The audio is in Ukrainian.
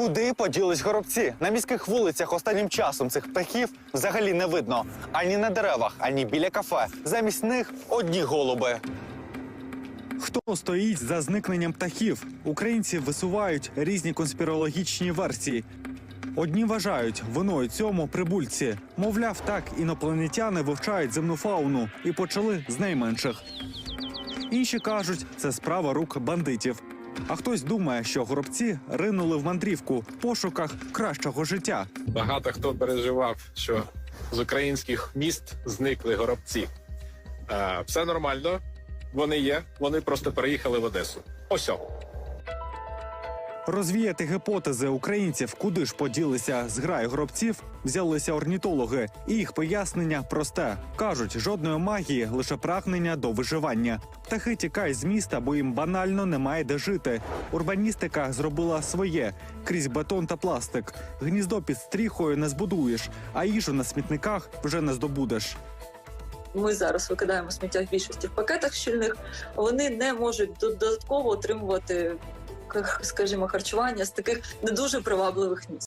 Куди поділись горобці? На міських вулицях останнім часом цих птахів взагалі не видно ані на деревах, ані біля кафе. Замість них одні голуби. Хто стоїть за зникненням птахів? Українці висувають різні конспірологічні версії. Одні вважають виною цьому прибульці. Мовляв, так інопланетяни вивчають земну фауну і почали з найменших. Інші кажуть, це справа рук бандитів. А хтось думає, що горобці ринули в мандрівку в пошуках кращого життя. Багато хто переживав, що з українських міст зникли горобці. Е, все нормально, вони є, вони просто переїхали в Одесу. Ось. Розвіяти гіпотези українців, куди ж поділися зграї гробців, взялися орнітологи, і їх пояснення просте кажуть: жодної магії, лише прагнення до виживання. Птахи тікають з міста, бо їм банально немає де жити. Урбаністика зробила своє крізь бетон та пластик. Гніздо під стріхою не збудуєш, а їжу на смітниках вже не здобудеш. Ми зараз викидаємо сміття в більшості в пакетах щільних. Вони не можуть додатково отримувати, к- скажімо, харчування з таких не дуже привабливих місць.